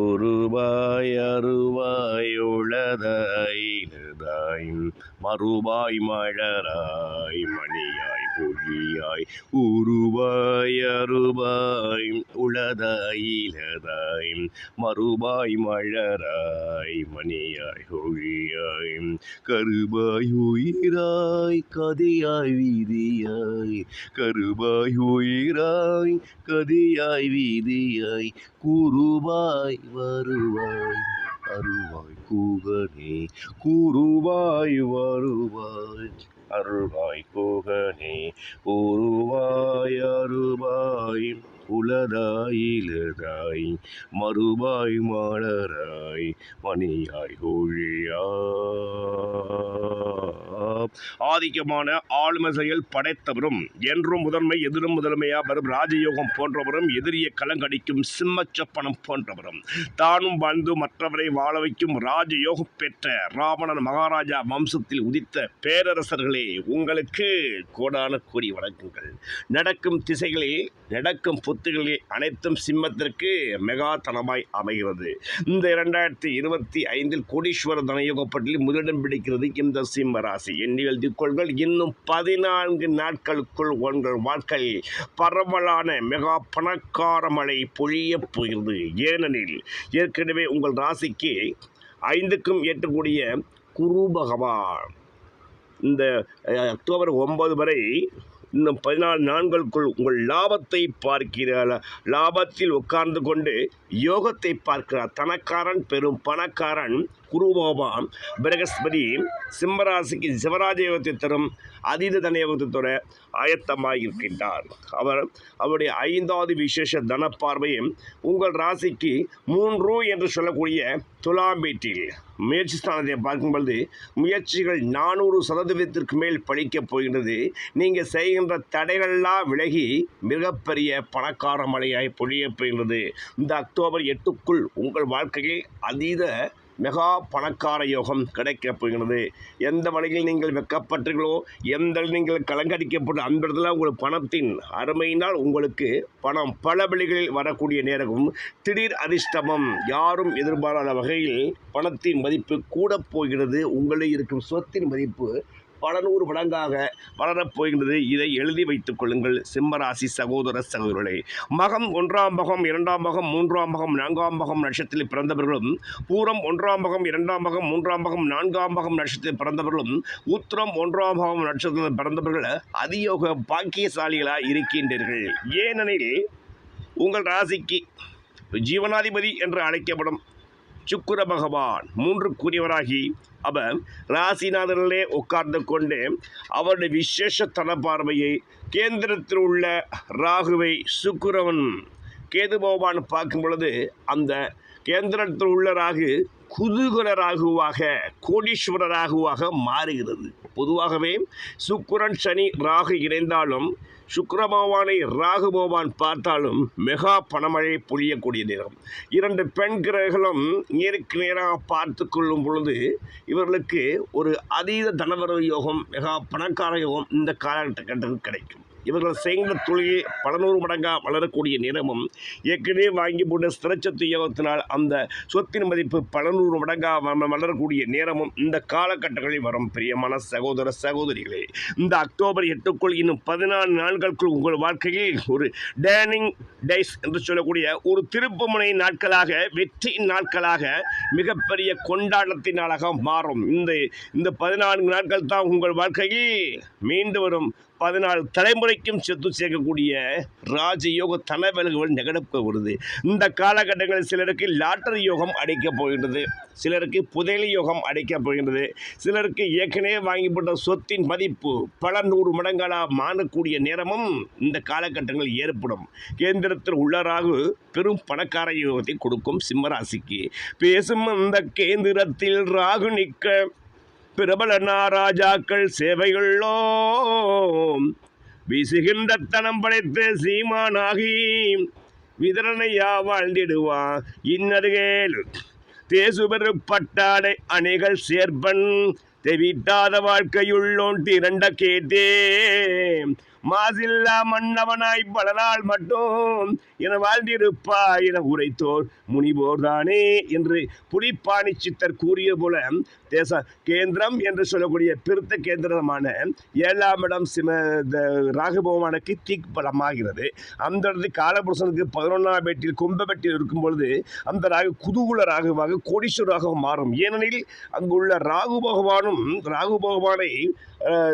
உருவாய் அருவாய் உளதாய் மறுவாய் மழராய் மணியாய். ஒளியாய் உருவாய் அருவாய் உளதாய் இலதாய் மறுவாய் மழராய் மணியாய் ஒழியாய் கருபாய் உயிராய் கதையாய் வீதியாய் கருபாய் உயிராய் கதையாய் வீதியாய் குருவாய் வருவாய் அருவாய் கூகனே கூறுவாய் வருவாய். அருள்வாய் போகனே உருவாய் அருவாய் உலதாய் இலதாய் மறுவாய் மலராய் மணியாய் ஒழியா ஆதிக்கமான ஆளுமை செயல் படைத்தவரும் என்றும் முதன்மை எதிரும் முதன்மையா வரும் ராஜயோகம் போன்றவரும் எதிரியை கலங்கடிக்கும் சிம்மச்சப்பனம் போன்றவரும். தானும் வாழ்ந்து மற்றவரை வாழ வைக்கும் ராஜயோகம் பெற்ற ராவணன் மகாராஜா வம்சத்தில் உதித்த பேரரசர்களே உங்களுக்கு கோடான கோடி வணக்கங்கள். நடக்கும் திசைகளில் நடக்கும் புத்துகளில் அனைத்தும் சிம்மத்திற்கு மெகாத்தனமாய் அமைகிறது. இந்த இரண்டாயிரத்தி இருபத்தி ஐந்தில் கோடீஸ்வர தனயோகப்பட்டில் முதலிடம் பிடிக்கிறது இந்த சிம்ம ராசி. எண்ணிகள் திக்கோள்கள் இன்னும் பதினான்கு நாட்களுக்குள் உங்கள் வாழ்க்கையில் பரவலான மெகா பணக்கார மழை பொழியப் போகிறது. ஏனெனில் ஏற்கனவே உங்கள் ராசிக்கு ஐந்துக்கும் எட்டக்கூடிய குரு பகவான். இந்த அக்டோபர் ஒன்பது வரை இன்னும் பதினாலு நாட்களுக்குள் உங்கள் லாபத்தை பார்க்கிறார் லாபத்தில் உட்கார்ந்து கொண்டு யோகத்தை பார்க்கிறார். தனக்காரன் பெரும் பணக்காரன் குருபோபான் பிரகஸ்பதி சிம்மராசிக்கு சிவராஜ யோகத்தை தரும் அதீத தனயோகத்தை தர ஆயத்தமாக இருக்கின்றார் அவர் அவருடைய ஐந்தாவது விசேஷ தன பார்வையும் உங்கள் ராசிக்கு மூன்று என்று சொல்லக்கூடிய துலாம் வீட்டில் முயற்சி ஸ்தானத்தை பார்க்கும்பொழுது முயற்சிகள் நானூறு சதவீதத்திற்கு மேல் பழிக்கப் போகின்றது. நீங்கள் செய்கின்ற தடைகள்லாம் விலகி மிகப்பெரிய பணக்கார மழையாய் பொழியப் போகின்றது. இந்த அக்டோபர் எட்டுக்குள் உங்கள் வாழ்க்கையில் அதீத மெகா பணக்கார யோகம் கிடைக்கப் போகிறது எந்த வழியில் நீங்கள் வெக்கப்பட்டீர்களோ எந்த நீங்கள் கலங்கடிக்கப்பட்டு அந்த இடத்துல உங்களுக்கு பணத்தின் அருமையினால் உங்களுக்கு பணம். பல வழிகளில் வரக்கூடிய நேரமும் திடீர் அதிர்ஷ்டமும் யாரும் எதிர்பாராத வகையில் பணத்தின் மதிப்பு கூட போகிறது. உங்களில் இருக்கும் சொத்தின் மதிப்பு பல நூறு மடங்காக வளரப் போகின்றது. இதை எழுதி வைத்துக் கொள்ளுங்கள் சிம்மராசி சகோதர சகோதரர்களே. மகம் ஒன்றாம் மகம் இரண்டாம் மகம் மூன்றாம் மகம் நான்காம் மகம் நட்சத்திரத்தில் பிறந்தவர்களும் பூரம் ஒன்றாம் மகம் இரண்டாம் மகம் மூன்றாம் மகம் நான்காம் மகம் நட்சத்திரத்தில் பிறந்தவர்களும் உத்திரம் ஒன்றாம் மகம் நட்சத்திரத்தில் பிறந்தவர்கள் அதியோக பாக்கியசாலிகளாக இருக்கின்றீர்கள். ஏனெனில் உங்கள் ராசிக்கு ஜீவனாதிபதி என்று அழைக்கப்படும் சுக்குர பகவான் மூன்று கூறியவராகி அவர் ராசிநாதனிலே உட்கார்ந்து கொண்டு அவருடைய விசேஷ தன பார்வையை கேந்திரத்தில் உள்ள ராகுவை சுக்குரவன் கேது பகவான் பார்க்கும் பொழுது அந்த கேந்திரத்தில் உள்ள ராகு கோடீஸ்வரராகுவாக ராகுவாக கோடீஸ்வர ராகுவாக மாறுகிறது. பொதுவாகவே சுக்குரன் சனி ராகு இணைந்தாலும் சுக்கரபகவானை ராகு பகவான் பார்த்தாலும் மெகா பணமழை பொழியக்கூடிய நேரம். இரண்டு பெண் கிரகங்களும் நேருக்கு நேராக பார்த்து கொள்ளும் பொழுது இவர்களுக்கு ஒரு அதீத தனவரவு யோகம் மெகா பணக்கார யோகம் இந்த காலகட்டத்தில் கிடைக்கும். இவர்கள் செய்கிற தொழில் பல நூறு மடங்காக வளரக்கூடிய நேரமும் ஏற்கனவே வாங்கி போட்ட ஸ்திரச்சத்து யோகத்தினால் அந்த சொத்தின் மதிப்பு பல நூறு மடங்காக வளரக்கூடிய நேரமும் இந்த காலகட்டங்களில் வரும். பிரியமான சகோதர சகோதரிகளே இந்த அக்டோபர் எட்டுக்குள் இன்னும் பதினாலு நாட்களுக்குள் உங்கள் வாழ்க்கையில் ஒரு டேனிங் டைஸ் என்று சொல்லக்கூடிய ஒரு திருப்புமுனை நாட்களாக வெற்றியின் நாட்களாக மிகப்பெரிய கொண்டாட்டத்தின் நாளாக மாறும். இந்த இந்த பதினான்கு நாட்கள் தான் உங்கள் வாழ்க்கையில் மீண்டு வரும். பதினாலு தலைமுறைக்கும் சொத்து சேர்க்கக்கூடிய ராஜயோக தனவல்கள் நிகழப்ப வருது. இந்த காலகட்டங்களில் சிலருக்கு லாட்டரி யோகம் அடைக்கப் போகின்றது. சிலருக்கு புதையல் யோகம் அடைக்கப் போகின்றது. சிலருக்கு ஏற்கனவே வாங்கிப்பட்ட சொத்தின் மதிப்பு பல நூறு மடங்களாக மாறக்கூடிய நேரமும் இந்த காலகட்டங்களில் ஏற்படும். கேந்திரத்தில் உள்ளராகு பெரும் பணக்கார யோகத்தை கொடுக்கும் சிம்மராசிக்கு பேசும் அந்த கேந்திரத்தில் ராகு நிற்க பிரபல நாராஜாக்கள் சேவைகளோ வீசுகின்ற தனம் படைத்த சீமானாகி விதரணையா வாழ்ந்திடுவான் இன்னருகேல் தேசுபெரு பட்டாடை அணிகள் சேர்ப்பன் தெவிட்டாத வாழ்க்கையுள்ளோன் திரண்ட கேட்டே. மாசில்லா மன்னவனாய் பல நாள் மட்டும் என வாழ்ந்திருப்பா என உரைத்தோர் முனிவோர் தானே என்று புலிப்பாணி சித்தர் கூறிய போல தேச கேந்திரம் என்று சொல்லக்கூடிய பிரித்த கேந்திரமான ஏழாம் இடம் சிம த- ராகு பகவானுக்கு பலமாகிறது அந்த இடத்து காலபுருஷனுக்கு பதினொன்றாம் வீட்டில் கும்பபெட்டில் இருக்கும் பொழுது அந்த ராகு குதூகுல ராகுவாக கோடீஸ்வராக மாறும். ஏனெனில் அங்குள்ள ராகு பகவானும் ராகு பகவானை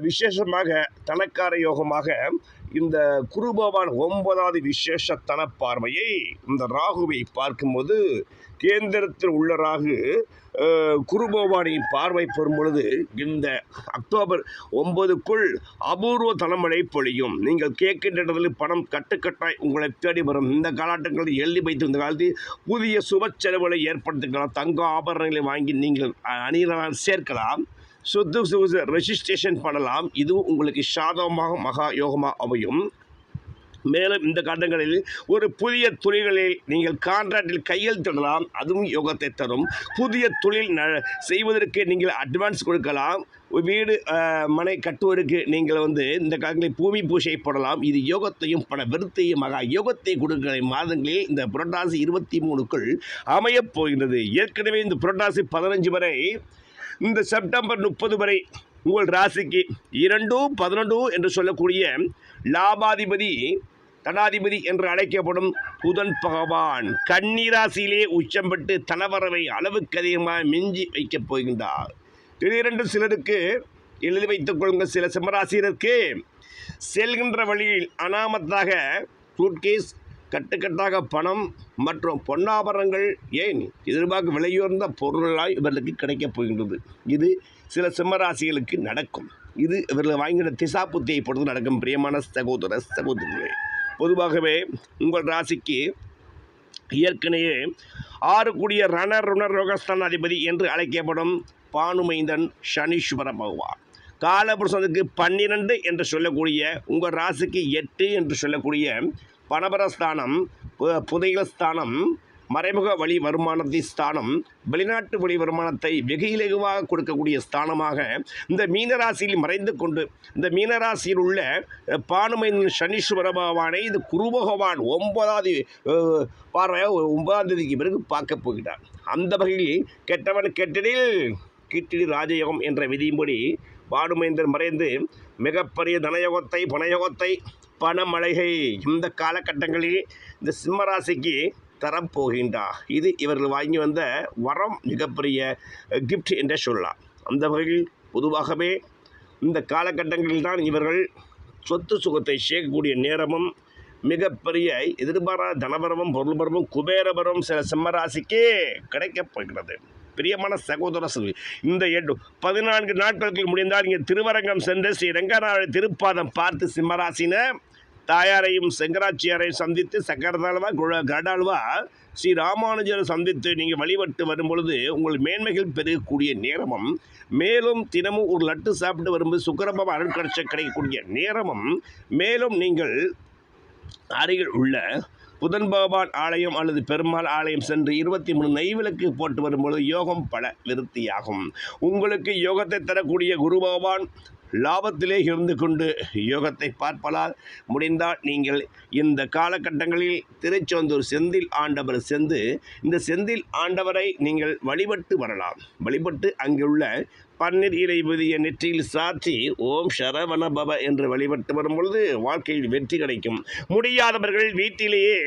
விசேஷமாக தனக்கார யோகமாக இந்த குருபவான் ஒன்பதாவது விசேஷ தன பார்வையை இந்த ராகுவை பார்க்கும்போது கேந்திரத்தில் உள்ள ராகு குருபவானின் பார்வை பெறும் பொழுது இந்த அக்டோபர் ஒன்பதுக்குள் அபூர்வ தலைமழை பொழியும். நீங்கள் கேட்கின்ற இடத்துல பணம் கட்டுக்கட்டாய் உங்களை தேடி வரும். இந்த காலகட்டங்களில் எழுதி வைத்து இந்த காலத்தில் புதிய சுப செலவுகளை ஏற்படுத்திக்கலாம். தங்க ஆபரணங்களை வாங்கி நீங்கள் அ- அணியலாம் சேர்க்கலாம். சொத்து சொகுசு ரெஜிஸ்ட்ரேஷன் பண்ணலாம். இதுவும் உங்களுக்கு சாதகமாக மகா யோகமாக அமையும். மேலும் இந்த காலங்களில் ஒரு புதிய தொழில்களில் நீங்கள் கான்ட்ராக்டில் கையெழுத்திடலாம் அதுவும் யோகத்தை தரும். புதிய தொழில் ந செய்வதற்கு நீங்கள் அட்வான்ஸ் கொடுக்கலாம். வீடு மனை கட்டுவதற்கு நீங்கள் வந்து இந்த காலங்களில் பூமி பூஜை போடலாம். இது யோகத்தையும் பண விருத்தையும் மகா யோகத்தை கொடுக்கிற மாதங்களில் இந்த புரட்டாசி இருபத்தி மூணுக்குள் அமையப் போகின்றது. ஏற்கனவே இந்த புரட்டாசி பதினஞ்சு வரை இந்த செப்டம்பர் முப்பது வரை உங்கள் ராசிக்கு இரண்டு பதினொன்றும் என்று சொல்லக்கூடிய லாபாதிபதி தனாதிபதி என்று அழைக்கப்படும் புதன் பகவான் கன்னிராசியிலே உச்சம் பெற்று தனவரவை அளவுக்கு அதிகமாக மிஞ்சி வைக்கப் போகின்றார். திடீரென்று சிலருக்கு எழுதி வைத்துக் கொள்ளுங்கள். சில சிம்மராசினருக்கு செல்கின்ற வழியில் அனாமத்தாக சூட்கேஸ் கட்டுக்கட்டாக பணம் மற்றும் பொன்னாபரணங்கள் ஏன் எதிர்பார்க்க விலையுயர்ந்த பொருளாய் இவர்களுக்கு கிடைக்கப் போகின்றது? இது சில சிம்மராசிகளுக்கு நடக்கும். இது இவர்கள் வாங்கின திசா புத்தியை பொறுத்து நடக்கும். பிரியமான சகோதர சகோதரிகளே பொதுவாகவே உங்கள் ராசிக்கு ஏற்கனவே ஆறு கூடிய ரணர் ருணர் ரோகஸ்தான் அதிபதி என்று அழைக்கப்படும் பானுமைந்தன் சனீஸ்வர பகவான். காலபுருஷனுக்கு பன்னிரண்டு என்று சொல்லக்கூடிய உங்கள் ராசிக்கு எட்டு என்று சொல்லக்கூடிய பணபரஸ்தானம் பு- புதையல் ஸ்தானம் மறைமுக வழி வருமானத்தை ஸ்தானம் வெளிநாட்டு வழி வருமானத்தை வெகு இலகுவாக கொடுக்கக்கூடிய ஸ்தானமாக இந்த மீனராசியில் மறைந்து கொண்டு இந்த மீனராசியில் உள்ள பானுமையின் சனீஸ்வர பகவானை இந்த குரு பகவான் ஒன்பதாவது பார்வையாக ஒன்பதாம் தேதிக்கு பிறகு பார்க்க போகிறார். அந்த வகையில் கெட்டவன் கெட்டடில் கீட்டடி ராஜயோகம் என்ற விதியின்படி பாடுமைந்தர் மறைந்து மிகப்பெரிய தனயோகத்தை பணயோகத்தை பணமழைகை இந்த காலகட்டங்களில் இந்த சிம்மராசிக்கு தரப்போகின்றார். இது இவர்கள் வாங்கி வந்த வரம் மிகப்பெரிய கிஃப்ட் என்றே சொல்லலாம். அந்த வகையில் பொதுவாகவே இந்த காலகட்டங்களில் தான் இவர்கள் சொத்து சுகத்தை சேர்க்கக்கூடிய நேரமும் மிகப்பெரிய எதிர்பாராத தனபரமும் பொருள்பரமும் குபேரபரம் சில சிம்மராசிக்கே கிடைக்கப் போகிறது. பிரியமான சகோதர சகோதரி இந்த எட்டு பதினான்கு நாட்களுக்கு முடிந்தால் இங்கே திருவரங்கம் சென்று ஸ்ரீ ரங்கநாத திருப்பாதம் பார்த்து சிம்மராசின தாயாரையும் செங்கராச்சியாரையும் சந்தித்து சக்கரதாழ்வா குழ கடாழ்வா ஸ்ரீ ராமானுஜரை சந்தித்து நீங்கள் வழிபட்டு வரும் பொழுது உங்கள் மேன்மைகள் பெருகக்கூடிய நேரமும் மேலும் தினமும் ஒரு லட்டு சாப்பிட்டு வரும்போது சுக்கரபாபா அருள் கிடைச்ச கிடைக்கக்கூடிய நேரமும் மேலும் நீங்கள் அருகில் உள்ள புதன் பகவான் ஆலயம் அல்லது பெருமாள் ஆலயம் சென்று இருபத்தி மூணு நெய்விளக்கு போட்டு வரும்பொழுது யோகம் பல விருத்தியாகும். உங்களுக்கு யோகத்தை தரக்கூடிய குரு பகவான் லாபத்திலே இருந்து கொண்டு யோகத்தை பார்ப்பதால் முடிந்தால் நீங்கள் இந்த காலகட்டங்களில் திருச்செந்தூர் செந்தில் ஆண்டவர் சென்று இந்த செந்தில் ஆண்டவரை நீங்கள் வழிபட்டு வரலாம். வழிபட்டு அங்குள்ள பன்னீர் இறைபதிய நெற்றியில் சாற்றி ஓம் சரவண பவ என்று வழிபட்டு வரும் பொழுது வாழ்க்கையில் வெற்றி கிடைக்கும். முடியாதவர்கள் வீட்டிலேயே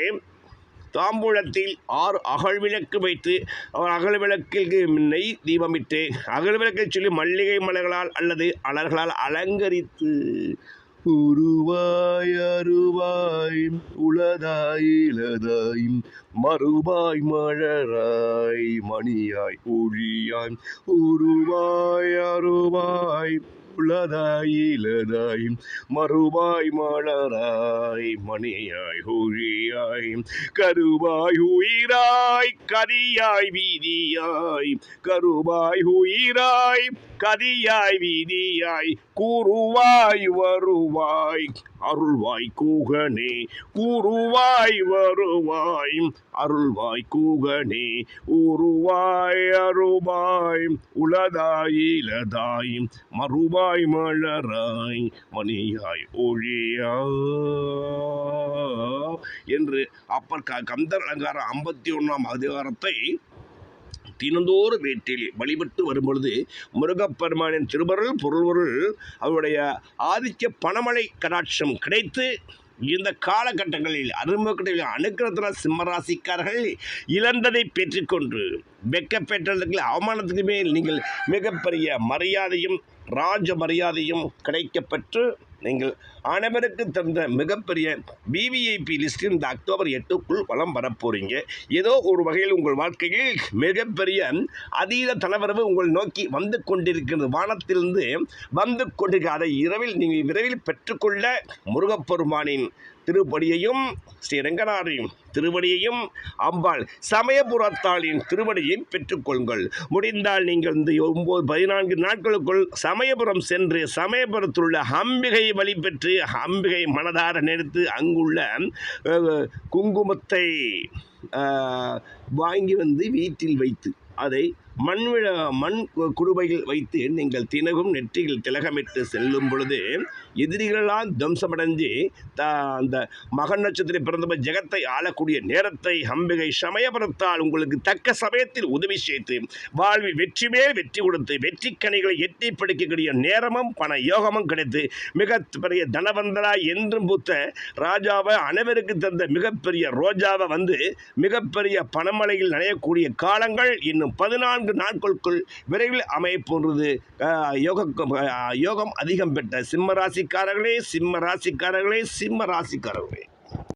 தாம்பூலத்தில் ஆறு அகல் விளக்கு வைத்து அவர் அகல் விளக்கிற்கு நெய் தீபமிட்டு அகல் விளக்கை சொல்லி மல்லிகை மலர்களால் அல்லது அலர்களால் அலங்கரித்து உருவாய் அருவாய் உளதாய் இளதாய் மறுவாய் மழராய் மணியாய் ஒழியாய் உருவாய் அருவாய் உளதாய் இளதாய் மறுவாய் மலராய் மணியாய் ஒழியாய் கருவாய் உயிராய் கரியாய் வீதியாய் கருவாய் உயிராய் கதியாய் வீதியாய் கூறுவாய் வருவாய் அருள்வாய் கூகனே கூறுவாய் வருவாய் அருள்வாய் கூகனே உருவாய் அருவாய் உளதாய் இலதாய் மறுவாய் மணியாய் மலராய் மணியாய் ஒழியா. என்று அப்பர் க கந்தர் அலங்காரம் ஐம்பத்தி ஒன்றாம் அதிகாரத்தை தினந்தோறும் வீட்டில் வழிபட்டு வரும்பொழுது முருகப்பெருமானின் திருவருள் பொருள்வருள் அவருடைய ஆதிக்க பணமழை கடாட்சம் கிடைத்து இந்த காலகட்டங்களில் அரும்பக்கட்டில் அனுக்கிரத்தின சிம்மராசிக்காரர்கள் இழந்ததை பெற்றுக்கொண்டு வெக்கப்பெற்றதுக்கு அவமானத்துக்கு மேல் நீங்கள் மிகப்பெரிய மரியாதையும் ராஜ மரியாதையும் கிடைக்கப்பெற்று நீங்கள் அனைவருக்கு தந்த மிகப்பெரிய விவிஐபி லிஸ்டில் இந்த அக்டோபர் எட்டுக்குள் வளம் வரப்போறீங்க. ஏதோ ஒரு வகையில் உங்கள் வாழ்க்கையில் மிகப்பெரிய அதீத தலைவரவு உங்கள் நோக்கி வந்து கொண்டிருக்கிறது. வானத்திலிருந்து வந்து கொண்டிருக்க அதை இரவில் நீங்கள் விரைவில் பெற்றுக்கொள்ள முருகப்பெருமானின் திருப்படியையும் ஸ்ரீ ரங்கநாதரின் திருவடியையும் அம்பாள் சமயபுரத்தாளின் திருவடியை பெற்றுக்கொள்ளுங்கள். முடிந்தால் நீங்கள் இந்த ஒம்பது பதினான்கு நாட்களுக்குள் சமயபுரம் சென்று சமயபுரத்தில் உள்ள அம்பிகை வழிபெற்று அம்பிகை மனதார நினைத்து அங்குள்ள குங்குமத்தை வாங்கி வந்து வீட்டில் வைத்து அதை மண்விழ மண் குடுவையில் வைத்து நீங்கள் தினகும் நெற்றியில் திலகமிட்டு செல்லும் பொழுது எதிரிகளெல்லாம் துவம்சமடைஞ்சு த அந்த மகன் நட்சத்திரம் பிறந்தவர் ஜெகத்தை ஆளக்கூடிய நேரத்தை அம்பிகை சமயபுரத்தால் உங்களுக்கு தக்க சமயத்தில் உதவி செய்து வாழ்வில் வெற்றி மேல் வெற்றி கொடுத்து வெற்றி கனிகளை எட்டி பிடிக்கக்கூடிய நேரமும் பண யோகமும் கிடைத்து மிக பெரிய தனவந்தரா என்றும் பூத்த ராஜாவை அனைவருக்கு தந்த மிகப்பெரிய ரோஜாவை வந்து மிகப்பெரிய பணமழையில் நனையக்கூடிய காலங்கள் இன்னும் பதினான்கு நாட்களுக்குள் விரைவில் அமைய போன்றது யோக யோகம் அதிகம் பெற்ற சிம்ம ராசிக்காரர்களே சிம்ம ராசிக்காரர்களே சிம்ம ராசிக்காரர்களே.